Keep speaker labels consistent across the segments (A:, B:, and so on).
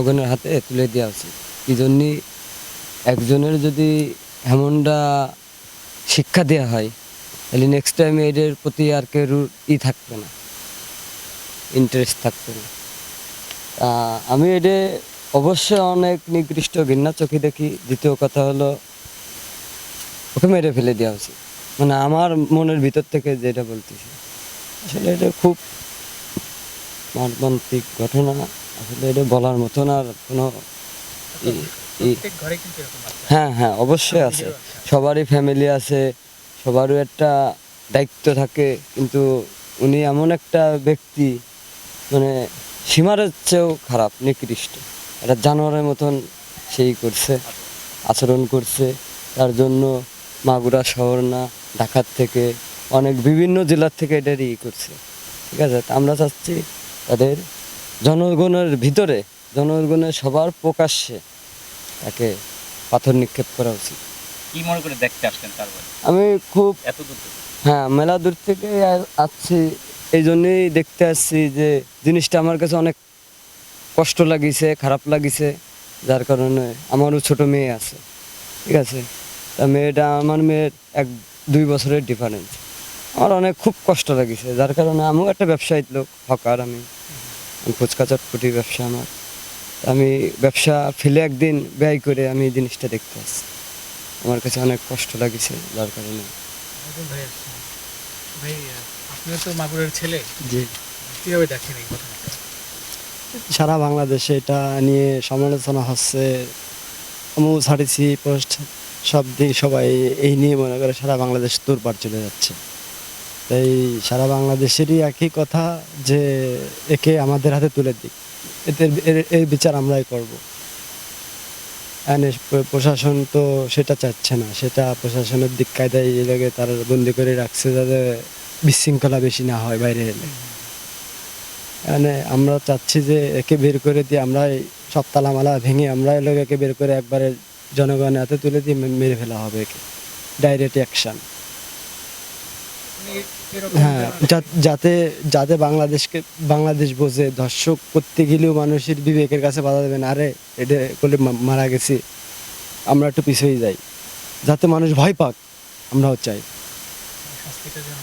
A: জনগণের হাতে তুলে দেওয়া উচিত। এই জন্যই একজনের যদি এমনটা শিক্ষা দেওয়া হয়, তাহলে নেক্সট টাইম এদের প্রতি আর কেউ ই থাকবে না ইন্টারেস্ট থাকবে না। আমি এটা অবশ্যই অনেক নিকৃষ্ট ঘৃণা চোখে দেখি। দ্বিতীয় কথা হলো, ওকে মেরে ফেলে দেওয়া উচিত। মানে আমার মনের ভিতর থেকে যেটা বলতেছি, আসলে এটা খুব মর্মান্তিক ঘটনা। আসলে এটা বলার মতন আর কোনো হ্যাঁ হ্যাঁ অবশ্যই আছে। সবারই ফ্যামিলি আছে সবারও একটা দায়িত্ব থাকে কিন্তু উনি এমন একটা ব্যক্তি মানে সীমার চেয়েও খারাপ নিকৃষ্ট। একটা জানোয়ারের মতন সেই করছে আচরণ করছে তার জন্য মাগুরা শহর না ঢাকার থেকে অনেক বিভিন্ন জেলার থেকে এটা ই করছে। ঠিক আছে তা আমরা চাচ্ছি তাদের জনগণের ভিতরে জনগণের সবার প্রকাশ্যে তাকে পাথর নিক্ষেপ করা উচিত।
B: কি মনে করে দেখতে আসলেন তার
A: আমি খুব
B: এত দূর
A: হ্যাঁ মেলা দূর থেকে আসছি এই জন্যই দেখতে আসছি যে জিনিসটা আমার কাছে অনেক কষ্ট লাগিছে খারাপ লাগিছে যার কারণে আমারও ছোট মেয়ে আছে ঠিক আছে? তা মেয়েটা আমার মেয়ের এক দুই বছরের ডিফারেন্স আমার অনেক খুব কষ্ট লাগিছে যার কারণে আমিও একটা ব্যবসায়িক লোক হকার আমি। ফুচকা চটপটি ব্যবসা আমার। আমি ব্যবসা ফেলে একদিন ব্যয় করে আমি এই জিনিসটা দেখতে আসছি। আমার কাছে অনেক কষ্ট লাগিছে যার কারণে।
C: ভাই আসছেন ভাই আহ, আপনিও তো মাগুরের ছেলে।
D: জি।
C: কীভাবে দেখেন এই ঘটনাটা?
D: সারা বাংলাদেশে এটা নিয়ে সমালোচনা হচ্ছে। আমিও ছাড়িছি পোস্ট সব দিক সবাই এই নিয়ে মনে করে সারা বাংলাদেশ তোরপার চলে যাচ্ছে। তাই সারা বাংলাদেশেরই একই কথা যে একে আমাদের হাতে তুলে দিক। এতে এর- বিচার আমরাই করব। প্রশাসন তো সেটা চাচ্ছে না। সেটা প্রশাসনের দিক কায়দায় এই লাগে তারা বন্দি করে রাখছে যাতে বিশৃঙ্খলা বেশি না হয় বাইরে এলে। মানে আমরা চাচ্ছি যে একে বের করে দিয়ে আমরা এই সব তালামালা ভেঙে আমরা এলো একে বের করে একবারে জনগণের হাতে তুলে দিয়ে মেরে ফেলা হবে একে। ডাইরেক্ট অ্যাকশন হ্যাঁ যাতে যাতে বাংলাদেশকে বাংলাদেশ বোঝে দর্শক করতে গেলেও মানুষের বিবেকের কাছে বাধা দেবেন আরে এটা করলে মারা গেছি আমরা একটু পিছিয়ে যাই। যাতে মানুষ ভয় পাক আমরাও চাই।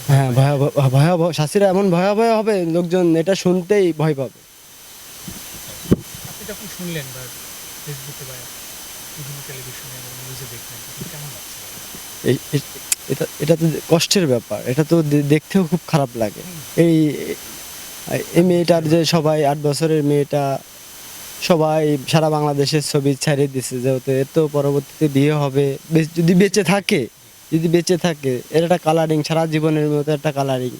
D: হ্যাঁ ভয়াবহ ভয়াবহ শাস্তিটা এমন ভয়াবহ হবে লোকজন এটা শুনতেই ভয় পাবে।
C: আপনি শুনলেন বা ফেসবুকে বা বিভিন্ন টেলিভিশনে নিউজে দেখলেন কেমন লাগছে?
D: এই এই- এটা এটা তো কষ্টের ব্যাপার। এটা তো দেখতেও খুব খারাপ লাগে। এই এই মেয়েটার যে সবাই আট বছরের মেয়েটা, সবাই সারা বাংলাদেশের ছবি ছাড়িয়ে দিছে যেহেতু এর তো পরবর্তীতে বিয়ে হবে। যদি বেঁচে থাকে, যদি বেঁচে থাকে, এর একটা কালারিং সারা জীবনের মতো একটা কালারিং